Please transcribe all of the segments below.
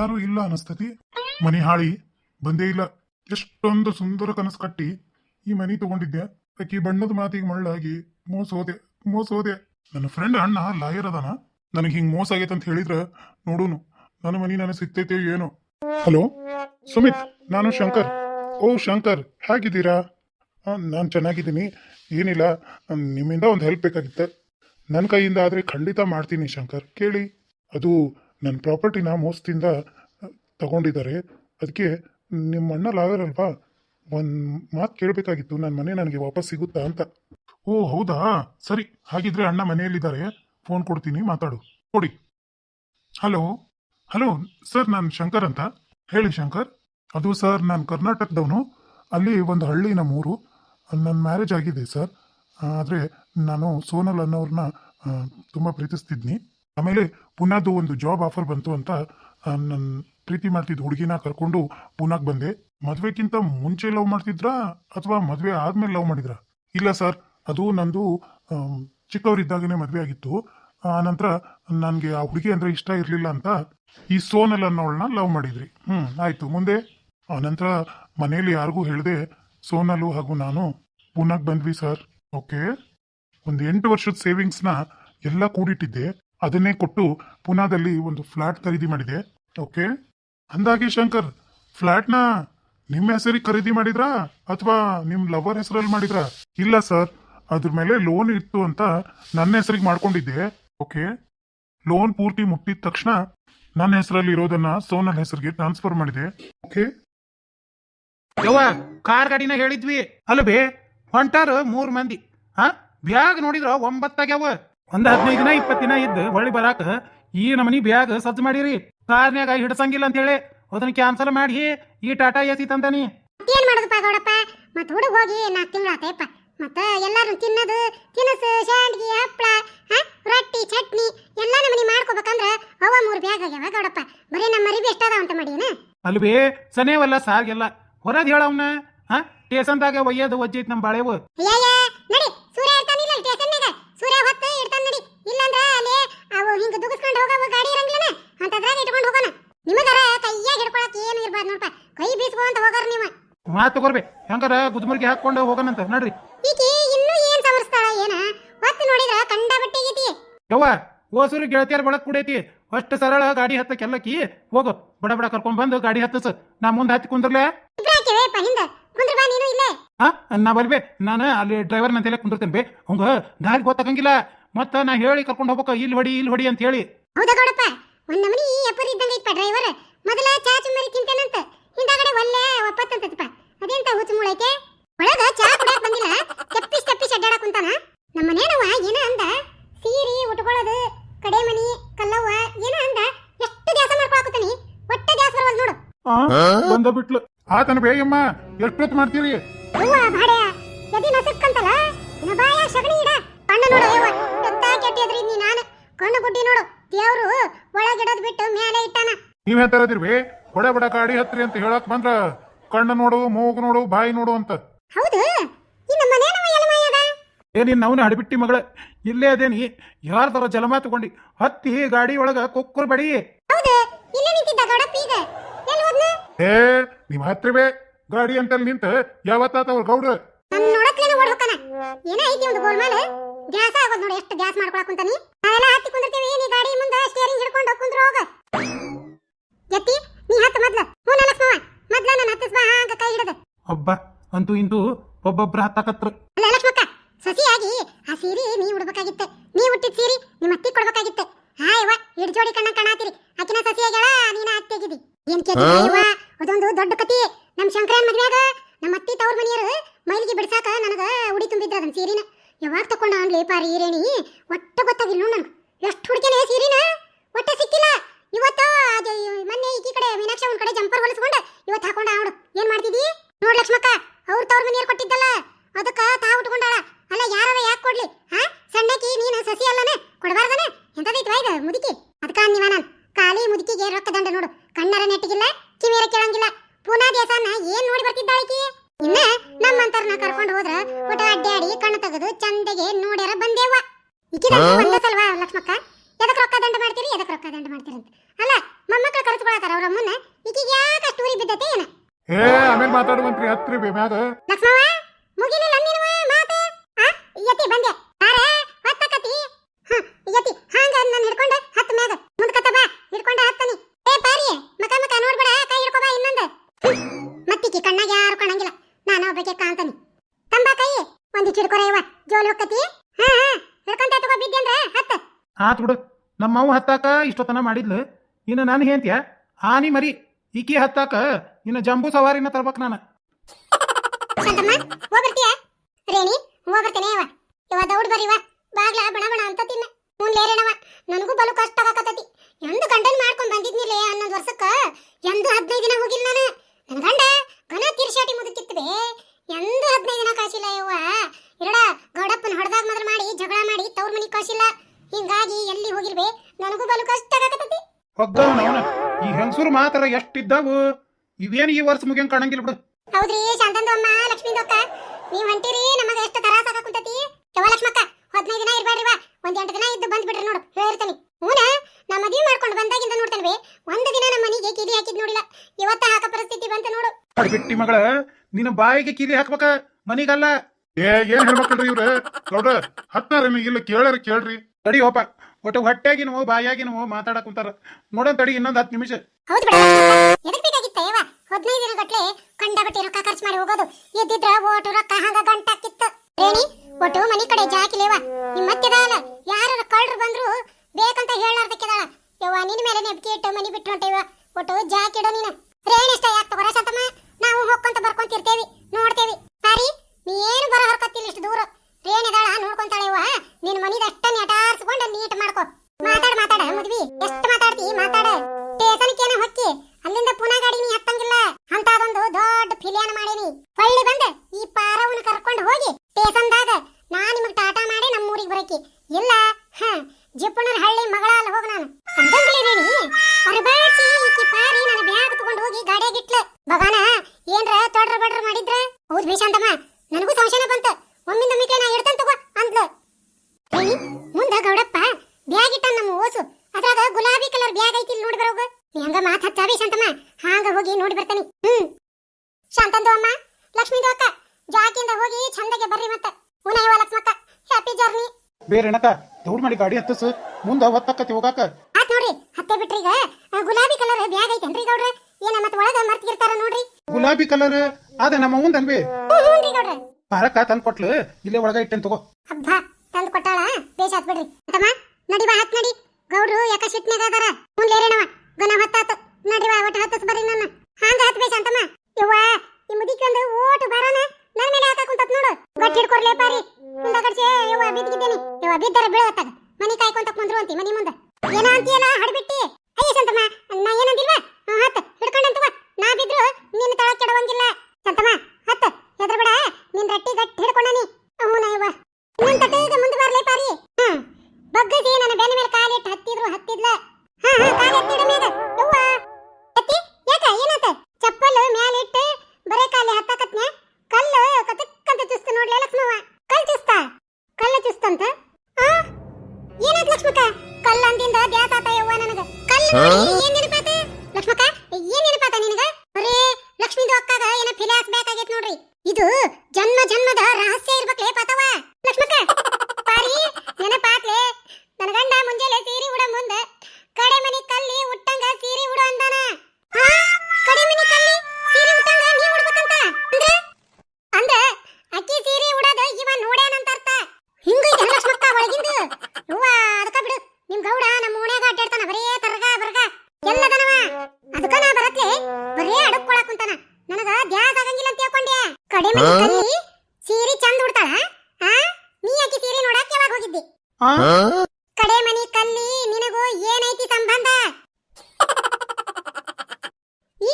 ಯಾರು ಇಲ್ಲ ಅನಸ್ತತಿ. ಮನಿ ಹಾಳಿ ಬಂದೇ ಇಲ್ಲ. ಎಷ್ಟೊಂದು ಸುಂದರ ಕನಸು ಕಟ್ಟಿ ಈ ಮನಿ ತಗೊಂಡಿದ್ದೆ. ಆಕಿ ಬಣ್ಣದ ಮಾತಿಗೆ ಮಳ್ಳಾಗಿ ಮೋಸ ಹೋದೆ ಮೋಸ ಹೋದೆ ನನ್ನ ಫ್ರೆಂಡ್ ಅಣ್ಣ ಲಾಯರ್ ಅದಾನ. ನನಗೆ ಹಿಂಗ್ ಮೋಸ ಆಗೈತೆ ಅಂತ ಹೇಳಿದ್ರ ನೋಡೂನು. ನನ್ನ ಮನಿ ನನಗೆ ಸಿಗ್ತೈತೆ ಏನೋ. ಹಲೋ? ಸುಮಿತ್, ನಾನು ಶಂಕರ್. ಓ, ಶಂಕರ್, ಹೇಗಿದ್ದೀರಾ? ನಾನು ಚೆನ್ನಾಗಿದ್ದೀನಿ. ಏನಿಲ್ಲ, ನಿಮ್ಮಿಂದ ಒಂದು ಹೆಲ್ಪ್ ಬೇಕಾಗಿತ್ತೆ. ನನ್ನ ಕೈಯಿಂದ ಆದರೆ ಖಂಡಿತ ಮಾಡ್ತೀನಿ ಶಂಕರ್. ಕೇಳಿ. ಅದು ನನ್ನ ಪ್ರಾಪರ್ಟಿನ ಮೋಸದಿಂದ ತಗೊಂಡಿದ್ದಾರೆ. ಅದಕ್ಕೆ ನಿಮ್ಮ ಅಣ್ಣ ಒಂದು ಮಾತು ಕೇಳಬೇಕಾಗಿತ್ತು. ನನ್ನ ಮನೆ ನನಗೆ ವಾಪಸ್ ಸಿಗುತ್ತಾ ಅಂತ. ಓ, ಹೌದಾ? ಸರಿ. ಹಾಗಿದ್ರೆ ಅಣ್ಣ ಮನೆಯಲ್ಲಿದ್ದಾರೆ. ಫೋನ್ ಕೊಡ್ತೀನಿ, ಮಾತಾಡು. ಕೊಡಿ. ಹಲೋ? ಹಲೋ, ಸರ್, ನಾನು ಶಂಕರ್ ಅಂತ. ಹೇಳಿ ಶಂಕರ್. ಅದು ಸರ್, ನಾನು ಕರ್ನಾಟಕದವನು. ಅಲ್ಲಿ ಒಂದು ಹಳ್ಳಿ ನಮ್ಮೂರು ನನ್ನ ಮ್ಯಾರೇಜ್ ಆಗಿದೆ ಸರ್. ಆದರೆ ನಾನು ಸೋನಲ್ ಅನ್ನೋರನ್ನ ತುಂಬ ಪ್ರೀತಿಸ್ತಿದ್ನಿ. ಆಮೇಲೆ ಪುನಾದು ಒಂದು ಜಾಬ್ ಆಫರ್ ಬಂತು ಅಂತ ನನ್ನ ಪ್ರೀತಿ ಮಾಡ್ತಿದ್ದ ಹುಡುಗಿನ ಕರ್ಕೊಂಡು ಪುನಾಗ್ ಬಂದೆ. ಮದುವೆಗಿಂತ ಮುಂಚೆ ಲವ್ ಮಾಡ್ತಿದ್ರಾ ಅಥವಾ ಮದುವೆ ಆದ್ಮೇಲೆ ಲವ್ ಮಾಡಿದ್ರಾ? ಇಲ್ಲ ಸರ್ ಅದು ನಂದು ಚಿಕ್ಕವರಿದ್ದಾಗನೆ ಮದುವೆ ಆಗಿತ್ತು. ಆ ನಂತರ ನನಗೆ ಆ ಹುಡುಗಿ ಅಂದ್ರೆ ಇಷ್ಟ ಇರಲಿಲ್ಲ ಅಂತ ಈ ಸೋನಲ್ ಅನ್ನೋಳನ್ನ ಲವ್ ಮಾಡಿದ್ರಿ. ಹ್ಮ್, ಆಯ್ತು. ಮುಂದೆ? ಆ ನಂತರ ಮನೆಯಲ್ಲಿ ಯಾರಿಗೂ ಹೇಳಿದೆ, ಸೋನಲು ಹಾಗೂ ನಾನು ಪುನಾಗ್ ಬಂದ್ವಿ ಸರ್ ಓಕೆ ಒಂದು ಎಂಟು ವರ್ಷದ ಸೇವಿಂಗ್ಸ್ನ ಎಲ್ಲ ಕೂಡಿಟ್ಟಿದ್ದೆ. ಅದನ್ನೇ ಕೊಟ್ಟು ಪುನಾದಲ್ಲಿ ಒಂದು ಫ್ಲಾಟ್ ಖರೀದಿ ಮಾಡಿದೆ. ಓಕೆ? ಅಂದಾಗೆ ಶಂಕರ್ ಫ್ಲ್ಯಾಟ್ನ ನಿಮ್ಮ ಹೆಸರಿಗೆ ಖರೀದಿ ಮಾಡಿದ್ರಾ? ಅಥವಾ ನಿಮ್ಮ ಲವರ್ ಹೆಸರಲ್ಲಿ ಮಾಡಿದ್ರಾ? ಇಲ್ಲ ಸರ್, ಅದ್ರ ಮೇಲೆ ಲೋನ್ ಇತ್ತು ಅಂತ ನನ್ನ ಹೆಸರಿಗೆ ಮಾಡ್ಕೊಂಡಿದ್ದೆ. ಓಕೆ? ಲೋನ್ ಪೂರ್ತಿ ಮುಟ್ಟಿದ ತಕ್ಷಣ ನನ್ನ ಹೆಸರಲ್ಲಿ ಇರೋದನ್ನ ಸೋನಲ್ ಹೆಸರಿಗೆ ಟ್ರಾನ್ಸ್ಫರ್ ಮಾಡಿದೆ. ಓಕೆ? ಕಾರ್ ಗಾಡಿನ ಹೇಳಿದ್ವಿ. ಅಲ್ಲ ಬೇ, ಹೊಂಟಾರ ಮೂರ್ ಮಂದಿ. ಹಾ ಬ್ಯಾಗ್ ನೋಡಿದ್ರ ಒಂಬತ್ತಾಗ್ಯಾವ? ಒಂದ್ ಹದಿನೈದು ದಿನ ಇಪ್ಪತ್ತು ದಿನ ಇದ್ದು ಹೊಳ್ಳಿ ಬರಾಕ ಈ ನಮನಿ ಬ್ಯಾಗ್ ಸಜ್ಜು ಮಾಡಿರಿ. ಕಾರ್ನ್ಯಾಗ ಹಿಡ್ಸಂಗಿಲ್ಲ ಅಂತ ಹೇಳಿ ಅದನ್ನ ಕ್ಯಾನ್ಸಲ್ ಮಾಡಿ ಈ ಟಾಟಾ ಎಸಿ ತಂದಾನಿ. ಏನ್ ಮಾಡೋದಪ್ಪ ಗೌಡಪ್ಪ? ಮತ್ತೆ ಹುಡುಗ ಹೋಗಿ ನಾಲ್ಕು ತಿಂಗಳು ಆತೈಪ್ಪ ಮತ್ತ ಎಲ್ಲಾರು ತಿನ್ನದು ತಿನಸು ಶಾಂಡ್ಗಿ ಹಪ್ಪಳ ಹಾ? ರೊಟ್ಟಿ ಚಟ್ನಿ ಎಲ್ಲ ನಮ್ಮನಿ ಮಾಡ್ಕೋಬೇಕಂದ್ರ ಅವ ಮೂರ್ ಬ್ಯಾಗ್ ಆಗ್ಯಾವ ಗೌಡಪ್ಪ. ಬರೀ ನಮ್ಮ ಮರಿಬಿ ಎಷ್ಟಾದ ಅಂತ ಮಾಡೀನ? ಅಲ್ವೇ ಸನೇವಲ್ಲ ಸಾರ್ಗೆಲ್ಲ. ಹೊರದ್ ಹೇಳವ್ನ ಹಾ? ದಾಗ ಒಯ್ಯೋದು ಒಜ್ಜೈತ್ ನಮ್ಮ ಬಾಳೆವು. ನಡಿ. ಸೂರ್ಯ ಇರ್ತಾನಿಲ್ಲ ಸ್ಟೇಷನ್ಯಾಗ ಸೂರ್ಯ ಇಲ್ಲಂದ್ರ ಅಲ್ಲಿ ಅವು ಹಿಂಗ ದುಗಿಸ್ಕೊಂಡು ಹೋಗವ ಗಾಡಿ ಇರಂಗಿಲ್ಲನ? ಅಂತದ್ರಾಗ ಇಟ್ಕೊಂಡು ಹೋಗೋಣ. ನಿಮಗರ ಕೈಯಾಗ ಹಿಡ್ಕೊಳಕ್ ಏನು ಇರ್ಬಾರ್ದು ನೋಡಪ್ಪ ಕೈ ಬೀಸ್ಕೊಂತ ಹೋಗರ್ ನೀವು. ತಗೋರ್ಬೆ. ಹೆಂಗಾರ ಗುದ್ಮುರ್ಗಿ ಹಾಕೊಂಡು ಹೋಗೋಣಂತ. ನಡ್ರಿ. ಈಕಿ ಇನ್ನೂ ಏನ್ ಸಮರ್ಸ್ತಾಳ ಏನ? ಹೊತ್ತು ನೋಡಿದ್ರ ಕಂಡ ಯವ್ವ ಓಸೂರು ಗೆಳತಿಯರ್ ಬಳಕ್ ಕುಡೈತಿ. ಅಷ್ಟು ಸರಳ ಗಾಡಿ ಹತ್ತಕ್ಕೆ ಎಲ್ಲಕ್ಕಿ? ಹೋಗು. ಬಡ ಬಡ ಕರ್ಕೊಂಡ್ ಬಂದು ಗಾಡಿ ಹತ್ತಸ. ನಾ ಮುಂದೆ ಹತ್ತಿ ಕುಂದ್ರಲೆ? ಹಿಂದ. ಕುಂದ್ರ ಬಾ ನೀನು ಇಲ್ಲೇ. ಹಾ ನಾ ಬರ್ಬೇ. ನಾನು ಅಲ್ಲಿ ಡ್ರೈವರ್ ನಂತೆಲ್ಲ ಕುಂದಿರ್ತೇನೆ ಬೇ. ಹಂಗ ದಾರಿ ಗೊತ್ತಾಗಂಗಿಲ್ಲ. ಮತ್ತ ನಾ ಹೇಳಿ ಕರ್ಕೊಂಡು ಹೋಗ್ಬೇಕು. ಇಲ್ಲಿ ಹೊಡಿ ಇಲ್ಲಿ ಹೊಡಿ ಅಂತ ಹೇಳಿ. ಹೌದಾ ಗೌಡಪ್ಪ? ಒಂದ್ ನಮನಿ ಅಪರಿ ಇದ್ದಂಗ ಐತ್ಪ ಡ್ರೈವರ್ ಮೊದಲ ಚಾಚು ಮರಿ ತಿಂತೇನಂತ. ಹಿಂದಾಗಡೆ ಒಲ್ಲೆ ಒಪ್ಪತ್ತಂತಪ್ಪ ಅದೇಂತ ಹುಚ್ಚು ಮೂಳೈತೆ ಒಳಗ ಚಾ ಕುಡಿಯಕ್ ಬಂದಿಲ್ಲ. ತಪ್ಪಿಸ್ ತಪ್ಪಿಸ್ ಅಡ್ಡಾಡಕ್ ಕುಂತಾನ. ನಮ್ಮ ಮನೇನವ ಏನ ಅಂದ? ಸೀರಿ ಉಟ್ಕೊಳ್ಳೋದು ಕಡೆ ಮನಿ ಕಲ್ಲವ್ವ ಏನ ಅಂದ? ಎಷ್ಟು ದ್ಯಾಸ ಮಾಡ್ಕೊಳಕತ್ತಾನಿ ಒಟ್ಟ ದ್ಯಾಸ ಬರವಲ್ ನೋಡು. ಬಂದ ಬಿಟ್ಲು. ಆತನ ಬೇಯಮ್ಮ ಎಷ್ಟೊತ್ತು ಮಾಡ್ತೀರಿ? ಅವ್ವ ಬಾಡ್ಯಾ ಎದಿ ನಸಕ್ಕಂತಲ್ಲ? ನಬಾಯ ಶಗಣಿ ಇಡ. ಕಣ್ಣ ನೋಡು ಯವ್ವ ಎದ್ರಿ ನೀ ನಾನು? ಕಣ್ಣು ಗುಡ್ಡಿ ನೋಡು. ದೇವ್ರು ಒಳಗಿಡದ್ ಬಿಟ್ಟು ಮೇಲೆ ಇಟ್ಟಾನ. ನೀವ್ ಹೇಳ್ತಾರದಿರ್ವಿ ಬಡ ಬಡ ಗಾಡಿ ಹತ್ರಿ ಅಂತ ಹೇಳಕ್ ಬಂದ್ರ ಕಣ್ಣು ನೋಡು ಮೂಗು ನೋಡು ಬಾಯಿ ನೋಡು ಅಂತ. ಹೌದು. ಈ ನಮ್ಮ ಮನೇನವ ಎಲ್ಲ ಮಾಯದ ಏನಿನ್ ಅವನು ಹಡಿಬಿಟ್ಟಿ ಮಗಳ. ಇಲ್ಲೇ ಅದೇನಿ ಯಾರ ತರ ಜಲಮಾ ತಗೊಂಡಿ? ಹತ್ತಿ ಗಾಡಿ ಒಳಗ ಕುಕ್ಕರ್ ಬಡಿ. ಹೌದು. ಇಲ್ಲೇ ನಿಂತಿದ್ದ ಗೌಡಪ್ಪ ಈಗ. ಎಲ್ಲಿ ಹೋದ್ನ? ಏ ನೀವ್ ಹತ್ರಿವೆ ಗಾಡಿ ಅಂತ ನಿಂತ ಯಾವತ್ತಾತವ್ರ ಗೌಡ್ರ. ನನ್ ನೋಡಕ್ಲೇನ ಓಡ್ ಹೋಗ್ತಾನ. ಏನ ಐತಿ ಒಂದು ಗೋಲ್ಮಾಲ್? ಗ್ಯಾಸ್ ಆಗೋದು ನೋಡಿ ಎಷ್ಟು ಗ್ಯಾಸ್ ಮಾಡ್ಕೊಳಕ್ ನೀ ನಾವೆಲ್ಲ ಹತ್ತಿ ಕುಂದಿರ್ತೀವಿ ನೀ ಗಾಡಿ ಮುಂದೆ ಸ್ಟೇರಿಂಗ್ ಹಿಡ್ಕೊಂಡು ಕುಂದ್ರ ಹೋಗ. ಎತ್ತಿ ನೀ ಹತ್ತ ಮೊದ್ಲ. ಹ್ಞೂ ಲಕ್ಷ್ಮವ ಮೊದ್ಲ ನನ್ನ ಹತ್ತಿಸ್ ಬಾ ಹಾಂಗ ಕೈ ಹಿಡದ. ಒಬ್ಬ ಅಂತೂ ಇಂದು ಒಬ್ಬೊಬ್ರ ಹತ್ತಕತ್ರ ಅಲ್ಲ ಲಕ್ಷ್ಮಕ್ಕ ಸಸಿಯಾಗಿ ಆ ಸೀರಿ ನೀ ಉಡ್ಬೇಕಾಗಿತ್ತೆ. ನೀ ಹುಟ್ಟಿದ ಸೀರಿ ನಿಮ್ಮ ಅತ್ತಿ ಕೊಡ್ಬೇಕಾಗಿತ್ತೆ. ಹಾಯ್ ವಾ ಜೋಡಿ ಕಣ್ಣ ಕಾಣಾತಿರಿ. ಆಕಿನ ಸಸಿಯಾಗ್ಯಾಳ ನೀನ ಅತ್ತೆಗಿದಿ. ಏನ್ ಕೇಳ್ತಿವ ಅದೊಂದು ದೊಡ್ಡ ಕತಿ ನಮ್ ಶಂಕರನ್ ಮದ್ವ್ಯಾಗ ನಮ್ಮ ಅತ್ತಿ ತವ್ರ ಮನಿಯರು ಮೈಲಿಗೆ ಬಿಡ್ಸಾಕ ನನಗ ಉಡಿ ತುಂಬಿದ್ರ ಅದನ್ ಸೀರಿನ ಯಾವಾಗ ತಕೊಂಡ ಅನ್ಲಿ ಪಾರಿ ಈರೇಣಿ ಒಟ್ಟ ಗೊತ್ತಾಗಿಲ್ಲ ನೋಡ್ ನನ್ಗ ಎಷ್ಟು ಹುಡುಕಿನ ಸೀರಿನ ಒಟ್ಟ ಸಿಕ್ಕಿಲ್ಲ ಇವತ್ತು ಅದು ಮೊನ್ನೆ ಈಕಿ ಕಡೆ ಮೀನಾಕ್ಷ ಒಂದ್ ಕಡೆ ಜಂಪರ್ ಹೊಲಿಸ್ಕೊಂಡ ಇವತ್ತು ಹಾಕೊಂಡ ಅವಳು. ಏನ್ ಮಾಡ್ತಿದಿ? ನೋಡ್ ಲಕ್ಷ್ಮಕ್ಕ ಅವ್ರ ತವ್ರ ಮನೆಯವ್ರು ಕೊಟ್ಟಿದ್ದಲ್ಲ. ಅದಕ್ಕ ತಾ ಉಟ್ಕೊಂಡಾಳ. ಅಲ್ಲ ಯಾರವ ಯಾಕೆ ಕೊಡ್ಲಿ? ಹಾ? ಸಣ್ಣಕಿ ನೀನು ಸಸಿ ಅಲ್ಲನೆ ಕೊಡಬಾರ್ದನೆ? ಎಂತದೈತಿ ವೈದ ಮುದುಕಿ? ಅದಕ್ಕ ನೀವ ನಾನು. ಖಾಲಿ ಮುದುಕಿಗೆ ರೊಕ್ಕ ದಂಡ ನೋಡು. ಕಣ್ಣರ ನೆಟ್ಟಿಗಿಲ್ಲ ಕಿವಿಯರ ಕೇಳಂಗಿಲ್ಲ. ಪುನಾ ದೇಸಾನ ಏನ್ ನೋಡಿ ಬರ್ತಿದ್ದಾಳಕಿ ಇನ್ನ ನಮ್ಮಂತರ್ನ ಕರ್ಕೊಂಡು ಹೋದ್ರ ಊಟ ಅಡ್ಡಾಡಿ ಕಣ್ಣು ತೆಗೆದು ಚಂದಗೆ ನೋಡ್ಯಾರ ಬಂದೇವ ಈಕಿದ ಒಂದ ಸಲ್ವಾ ಲಕ್ಷ್ಮಕ್ಕ. ಎದಕ್ ರೊಕ್ಕ ದಂಡ ಮಾಡ್ತೀರಿ ಎದಕ್ ರೊಕ್ಕ ದಂಡ ಮಾಡ್ತೀರಿ ಅಂತ. ಅಲ್ಲ ಮೊಮ್ಮಕ್ಕಳು ಕರೆಸ್ಕೊಳತಾರ ಈಕಿಗೆ ಯಾಕೆ ಅಷ್ಟು ಉರಿ ಬಿದ್ದತೆ ಏನ? ಏ ಆಮೇಲೆ ಮಾತಾಡುವಂತ್ರಿ ಹತ್ರಿ ಮ್ಯಾಗ. ಲಕ್ಷ್ಮವ್ವ ಮುಗಿಲಿಲ್ಲ ನಿನ್ನ ಮಾತೆ. ಆ ಯತಿ ಬಂದೆ. ಬಾರ ಹೊತ್ತಕತಿ ಹ ಯತಿ ಹಾಂಗ ನನ್ನ ಹಿಡ್ಕೊಂಡ ಹತ್ತು ಮ್ಯಾಗ. ಮುಂದಕತ ಬಾ ಹಿಡ್ಕೊಂಡ ಹತ್ತನಿ. ಏ ಬಾರಿ. ಮಕ ಮಕ ನೋಡ್ಬೇಡ ಕೈ ಹಿಡ್ಕೋ ಬಾ ಇನ್ನೊಂದು. ಮತ್ತಿಕ್ಕಿ ಕಣ್ಣಾಗ ಯಾರು ಕಾಣಂಗಿಲ್ಲ. ನಾನು ಒಬ್ಬಕ್ಕೆ ಕಾಂತನಿ ತಂಬಾ ಕೈ. ಒಂದು ಚಿಡ್ಕೊರ ಇವ. ಜೋಲ್ ಹೋಗ್ತತಿ ಹಾ ಹಾ ಹಿಡ್ಕೊಂಡ ತಗೋ ಬಿದ್ದೆ ಹತ್ತ. ಆತ್ ಬಿಡು. ನಮ್ಮವ್ವ ಹತ್ತಾಕ ಇಷ್ಟೋತನ ಮಾಡಿದ್ಲು. ಇನ್ನು ನಾನು ಹೇಳ್ತೀಯ ಆನಿ ಮರಿ. ಈಕಿ ಹತ್ತಾಕ ಇನ್ನ ಜಂಬೂ ಸವಾರಿನ ತರ್ಬೇಕು ನಾನು. ಶಾಂತಮ್ಮ ರೇಣಿ ಹೋಗ್ಬರ್ತೇನೆ ಇವ ಇವ ದೌಡ್ ಬರೀವ ಬಾಗ್ಲ ಬಣ ಬಣ ಅಂತ ತಿನ್ನ. ಮುಂದೇರೇನವ ನನಗೂ ಬಲು ಕಷ್ಟ ಆಗಕತ್ತತಿ. ಎಂದು ಗಂಡನ್ ಮಾಡ್ಕೊಂಡ್ ಬಂದಿದ್ನಿಲೆ ಹನ್ನೊಂದು ವರ್ಷಕ್ಕ? ಎಂದು ಹದಿನೈದು ದಿನ ಹೋಗಿಲ್ಲ ನಾನು. ನನ್ನ ಗಂಡ ಘನ ತಿರ್ಸಾಟಿ ಮುದುಕಿತ್ತಬೇ ಎಂದು ಹದಿನೈದು ದಿನ ಕಾಸಿಲ್ಲ ಯವ್ವ. ಇರಡ ಗೌಡಪ್ಪನ ಹೊಡೆದಾಗ ಮೊದಲು ಮಾಡಿ ಜಗಳ ಮಾಡಿ ತವ್ರ ಮನಿ ಕಾಸಿಲ್ಲ. ಹಿಂಗಾಗಿ ಎಲ್ಲಿ ಹೋಗಿರ್ಬೇ ನನಗೂ ಬಲು ಕಷ್ಟ ಆಗಕತ್ತತಿ. ಹೊಗ್ಗವನ ಅವನ? ಈ ಹೆಂಗಸರು ಮಾತ್ರ ಎಷ್ಟಿದ್ದಾವು? ಇವೇನು ಈ ವರ್ಷ ಮುಗಿಯಂಗ್ ಕಾಣಂಗಿಲ್ಲ ಬಿಡು. ಹೌದ್ರಿ ಶಾಂತಂದು ಅಮ್ಮ ಲಕ್ಷ್ಮಿ ದೊಕ್ಕ ನೀವ್ ಹೊಂಟಿರಿ ನಮಗ ಎಷ್ಟು ತರ ಸಾಕಾಕುಂತತಿ ಯವ್ವ ಲಕ್ಷ್ಮಕ್ಕ ಹದಿನೈದು ದಿನ ಇರ್ಬೇಡ್ರಿವ ಒಂದ್ ಎಂಟು ದಿನ ಇದ್ದು ಬಂದ್ ಬಿಡ್ರಿ ನೋಡು ಹೇಳಿರ್ತೀನಿ ಹೂನ ನಾ ಮದ್ವಿ ಮಾಡ್ಕೊಂಡು ಬಂದಾಗಿಂದ ನೋಡ್ತೇನೆ ಒಂದ್ ದಿನ ನಮ್ಮ ಮನೆಗೆ ಕಿಲಿ ಹಾಕಿದ್ ನೋಡಿಲ್ಲ. ಇವತ್ತ ಹಾಕ ಪರಿಸ್ಥಿತಿ ಬಂತ ನೋಡು. ಬಿಟ್ಟಿ ಮಗಳ ನಿನ್ನ ಬಾಯಿಗೆ ಕೀಲಿ ಹಾಕ್ಬೇಕ? ಮನಿಗಲ್ಲ. ಏ ಏನ್ ಹೇಳ್ಬೇಕಲ್ರಿ ಇವ್ರ? ಗೌಡ್ರ ಹತ್ತಾರ ಇಲ್ಲ ಕೇಳಾರ ಕೇಳ್ರಿ. ತಡಿ ಹೋಪ. ಒಟ್ಟು ಹೊಟ್ಟೆಗಿನವು ಬಾಯಾಗಿನವು ಮಾತಾಡಕ್ ಕುಂತಾರ. ನೋಡೋಣ ತಡಿ, ಇನ್ನೊಂದ್ ಹತ್ತು ನಿಮಿಷ. ಹೌದು ಬಿಡ ಎದಕ್ ಬೇಕಾಗಿತ್ತ ಯವ್ವ ಹದಿನೈದು ದಿನ ಗಟ್ಲೆ ಕಂಡಬಟ್ಟಿ ರೊಕ್ಕ ಖರ್ಚು ಮಾಡಿ ಹೋಗೋದು. ಎದ್ದಿದ್ರ ಓಟು ರೊಕ್ಕ ಹಂಗ ಗಂಟಾಕಿತ್ತ ರೇಣಿ, ಒಟ್ಟು ಮನಿ ಕಡೆ ಜಾಕಿಲೇವ ನಿಮ್ ಮತ್ತೆದಾಳ ಯಾರ ಕಳ್ರು ಬಂದ್ರು ಬೇಕಂತ ಹೇಳಾರ್ದಕ್ಕೆದಾಳ. ಯವ್ವ, ನಿನ್ ಮೇಲೆ ನೆಬ್ಕಿ ಇಟ್ಟು ಮನಿ ಬಿಟ್ಟು ಹೊಂಟೇವ ಒಟ್ಟು ಜಾಕಿಡೋ ನೀನು. ರೇಣಿ ಇಷ್ಟ ಯಾಕೆ ತಗೋರ ಶಾಂತಮ್ಮ? ನಾವು ಹೋಗ್ಕೊಂತ ಬರ್ಕೊಂತಿರ್ತೇವಿ, ನೋಡ್ತೇವಿ. ಸಾರಿ ನೀ ಏನು ಬರೋ ಹರ್ಕತ್ತಿಲ್ಲ ಇಷ್ಟು ದೂರ ರೇಣಿದಾಳ ನೋಡ್ಕೊಂತಾಳೆವ ನಿನ್ ಮನಿದ ಅಷ್ಟ ನೆಟಾರ್ಸ್ಕೊಂಡು ನೀಟ್ ಮಾಡ್ಕೋ ಮಾತಾಡ ಮಾತಾಡ ಮದ್ವಿ ಎಷ್ಟು ಮಾತಾಡ್ತಿ ಮಾತಾಡ ಸ್ಟೇಷನ್ಕೇನ ಹೊಕ್ಕಿ ಅಲ್ಲಿಂದ ಪುನಃ ಗಾಡಿ ನೀ ಹತ್ತಂಗಿಲ್ಲ ಅಂತ ಅದೊಂದು ದೊಡ್ಡ ಫಿಲಿಯನ್ ಮಾಡೀನಿ ಹೊಳ್ಳಿ ಬಂದ ಈ ಪಾರವನ್ನ ಕರ್ಕೊಂಡು ಹೋಗಿ ಸ್ಟೇಷನ್ದಾಗ ನಾ ನಿಮಗ್ ಟಾಟಾ ಮಾಡಿ ನಮ್ಮ ಊರಿಗೆ ಬರಕಿ ಇಲ್ಲ ಹ ಜಿಪ್ಪಣ್ಣನ ಹಳ್ಳಿ ಮಗಳ ಅಲ್ಲಿ ಹೋಗ ನಾನು. ಅಂದಂಗ್ಲಿ ರೇಣಿ ಅರಬಾಸಿ ಈಕಿ ಪಾರಿ ನನ್ನ ಬ್ಯಾಗ್ ತಗೊಂಡು ಹೋಗಿ ಗಾಡಿಯಾಗಿಟ್ಲ. ಭಗವಾನ, ಏನ್ರ ತೊಡ್ರ ಬಡ್ರ ಮಾಡಿದ್ರ? ಹೌದ್ ಬೇಷಂತಮ್ಮ ನನಗೂ ಸಂಶಯನ ಬಂತ. ಒಮ್ಮಿಂದ ಮಿಕ್ಲೆ ನಾ ಇಡ್ತಾನ ತಗೋ ಅಂದ್ಲ. ಮುಂದ ಗೌಡಪ್ಪ ಬ್ಯಾಗ್ ಇಟ್ಟ ನಮ್ಮ ಓಸು. ಅದ್ರಾಗ ಗುಲಾಬಿ ಕಲರ್ ಬ್ಯಾಗ್ ಐತಿ ಇಲ್ಲಿ ನೋಡಿ ಬರೋಗ. ನೀ ಹಂಗ ಮಾತ್ ಹಚ್ಚಾವಿ ಶಾಂತಮ್ಮ ಹಾಂಗ ಹೋಗಿ ನೋಡಿ ಬರ್ತಾನೆ. ಹ್ಮ್. ಶಾಂತಂದು ಅಮ್ಮ, ಲಕ್ಷ್ಮೀದು ಅಕ್ಕ. ಜಾಕಿಂದ ಹೋಗಿ ಚಂದಗೆ ಬರ್ರಿ ಮತ್ತ. ಉನಯವ ಲಕ್ಷ್ಮಕ್ಕ ಹ್ಯಾಪಿ ಜರ್ನಿ ಬೇರೆ ಏನಕ ದೌಡ್ ಮಾಡಿ ಗಾಡಿ ಹತ್ತಸ. ಮುಂದ ಹೊತ್ತಕ್ಕತಿ ಹೋಗಾಕ. ಆತ್ ನೋಡ್ರಿ ಹತ್ತೆ ಬಿಟ್ರಿ ಈಗ. ಆ, ಗುಲಾಬಿ ಕಲರ್ ಬ್ಯಾಗ್ ಐತೇನ್ರಿ ಗೌಡ್ರ? ಏನ ಮತ್ ಒಳಗ ಮರ್ತಿರ್ತಾರ ನೋಡ್ರಿ? ಗುಲಾಬಿ ಕಲರ್ ಅದ ನಮ್ಮ ಮುಂದ್ ಅನ್ಬಿ. ಹ್ಞೂ ಹ್ಞೂನ್ರಿ ಗೌಡ್ರ. ಪಾರಕ್ಕ ತಂದ್ ಕೊಟ್ಲು. ಇಲ್ಲೇ ಒಳಗ ಇಟ್ಟೆನ್ ತಗೋ. ಹಬ್ಬ ತಂದ್ ಕೊಟ್ಟಾಳ? ಬೇಷ್ ಆತ್ ಬಿಡ್ರಿ. ಅಂತಮ್ಮ ನಡಿವಾ ಹತ್ ನಡಿ. ಗೌಡ್ರು ಯಾಕ ಸಿಟ್ನಾಗ ಅದಾರ? ಮುಂದೇರೇನವ ಗನ ಹತ್ತಾತ ನಡಿವಾ ಒಟ್ಟ ಹತ್ತಸ್ ಬರ್ರಿ ನನ್ನ. ಹಾಂಗ ಹತ್ ಬೇಷ್ ಅಂತಮ್ಮ. ಯವ್ವ ಈ ಮುದಿಕಿ ಒಂದು ಓಟು ಬರೋಣ ನನ್ ಮೇಲೆ ಹಾಕ ಕುಂತತ್ ನೋಡು ಗಟ್ಟಿ ಹಿಡ್ಕೊರ್ಲೇ ಪಾರಿ ಮುಂದ ಕಡ್ಸೆ ಯವ್ವ ಬಿದ್ದಿದ್ದೇನೆ ಯವ್ವ ಬಿದ್ದರ ಬೀಳತ್ತಾಗ ಮನಿ ಕಾಯ್ಕೊಂತ ಕುಂದ್ರು ಅಂತಿ ಮನಿ ಮುಂದ ಏನೋ ಅಂತೀಯಲ್ಲ ಹಡ್ಬಿಟ್ಟಿ ಅಯ್ಯ ಸಂತಮ್ಮ ನಾ ಏನಂದಿಲ್ವಾ ಏನ್ ನೆನಪಾತ? ಲಕ್ಷ್ಮಕ್ಕ ಏನ್ ನೆನಪಾತ ನಿನಗ? ಬರೇ ಲಕ್ಷ್ಮಿದು ಅಕ್ಕಾಗ ಏನ ಫಿಲಾಸ್ ಬೇಕಾಗೈತ್ ನೋಡ್ರಿ. ಇದು ಜನ್ಮ ಜನ್ಮದ ರಹಸ್ಯ ಇರ್ಬೇಕ್ಲೇ ಪಾತವ. ಲಕ್ಷ್ಮಕ್ಕ ಪಾರಿ ನೆನಪಾತ್ಲೆ ನನ್ನ ಗಂಡ ಮುಂಜಾನೆ ಸೀರೆ ಉಡ ಮುಂದ ಕಡೆ ಮನಿ ಕಲ್ಲಿ ಉಟ್ಟಂಗ ಸೀರೆ ಉಡು ಅಂದಾನ ಹಾ ಕಡೆ ಮನಿ ಕಲ್ಲಿ ಸೀರೆ ಉಟ್ಟಂಗ ನೀ ಉಡ್ಬೇಕಂತ ಅಂದ್ರೆ ಅಂದ್ರ ಅಕ್ಕಿ ಸೀರೆ ಉಡೋದ ಇವ ನೋಡ್ಯಾನಂತ ಅರ್ಥ ಹಿಂಗೈತೆ ಲಕ್ಷ್ಮಕ್ಕ ಒಳಗಿಂದು ಅವ್ವ ಅದಕ್ಕ ಬಿಡು ನಿಮ್ ಗೌಡ ನಮ್ಮ ಓಣ್ಯಾಗ ಅಡ್ಡಾಡ್ತಾನ ಬರೇ ತರ್ಗ ಬರ್ಗ ಎಲ್ಲದನವ ಅದಕ್ಕ ನಾ ಬರತ್ಲೆ ಬರೇ ಅಡಕ್ಕೊಳಕ್ ಕುಂತಾನ ನನಗ ದ್ಯಾಸ್ ಆಗಂಗಿಲ್ಲ ಅಂತ ತಿಳ್ಕೊಂಡ್ಯ ಕಡೆ ಮನಿ ಕಲ್ಲಿ ಸೀರೆ ಚಂದ ಉಡ್ತಾಳ ಆ ನೀ ಆಕಿ ಸೀರೆ ನೋಡಕ್ ಯಾವಾಗ ಹೋಗಿದ್ದಿ ಆ ಕಡೆ ಮನಿ ಕಲ್ಲಿ ನಿನಗೂ ಏನೈತಿ ಸಂಬಂಧ ಈ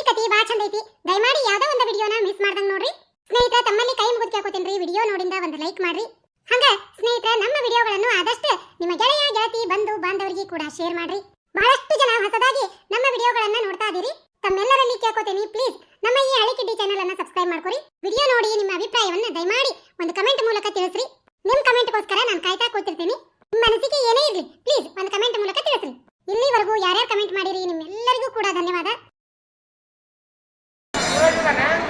ಕತಿ ಬಾ ಚಂದ ಐತಿ ದಯಮಾಡಿ ಯಾವ್ದೋ ಒಂದು ವಿಡಿಯೋನ ಮಿಸ್ ಮಾಡ್ದಂಗ್ ನೋಡ್ರಿ. ಸ್ನೇಹಿತರ, ತಮ್ಮಲ್ಲಿ ಕೈ ಮುಗಿದು ವಿಡಿಯೋ ನೋಡಿಂದ ಒಂದು ಲೈಕ್ ಮಾಡ್ರಿ. ಹಂಗ, ಸ್ನೇಹಿತರ, ನಮ್ಮ ವಿಡಿಯೋಗಳನ್ನು ಆದಷ್ಟು ನಿಮ್ಮ ಗೆಳೆಯ, ಗೆಳತಿ, ಬಂಧು, ಬಾಂಧವರಿಗೆ ಕೂಡ ಶೇರ್ ಮಾಡ್ರಿ. ಬಹಳಷ್ಟು ಜನ ಹೊಸದಾಗಿ ನಮ್ಮ ವಿಡಿಯೋಗಳನ್ನ ನೋಡ್ತಾ ಇದೀರಿ. ತಮ್ಮೆಲ್ಲರಲ್ಲಿ ಕೇಳ್ಕೊತೇನೆ ಪ್ಲೀಸ್ ನಮ್ಮ ಈ ಹಳಿಕಿಡ್ಡಿ ಚಾನೆಲ್ ಅನ್ನ ಸಬ್ಸ್ಕ್ರೈಬ್ ಮಾಡ್ಕೊರಿ. ವಿಡಿಯೋ ನೋಡಿ ನಿಮ್ಮ ಅಭಿಪ್ರಾಯವನ್ನ ದಯಮಾಡಿ ಒಂದು ಕಮೆಂಟ್ ಮೂಲಕ ತಿಳಿಸ್ರಿ. ನಿಮ್ ಕಮೆಂಟ್ಗೋಸ್ಕರ ನಾನು ಕಾಯ್ತಾ ಕೂತಿರ್ತೀನಿ. ನಿಮ್ಮ ಮನಸ್ಸಿಗೆ ಏನೇ ಇರಲಿ ಪ್ಲೀಸ್ ಒಂದು ಕಮೆಂಟ್ ಮೂಲಕ ತಿಳಿಸ್ರಿ. ಇಲ್ಲಿವರೆಗೂ ಯಾರ್ಯಾರು ಕಮೆಂಟ್ ಮಾಡಿರಿ, ನಿಮ್ಮೆಲ್ಲರಿಗೂ ಕೂಡ ಧನ್ಯವಾದ. ganar.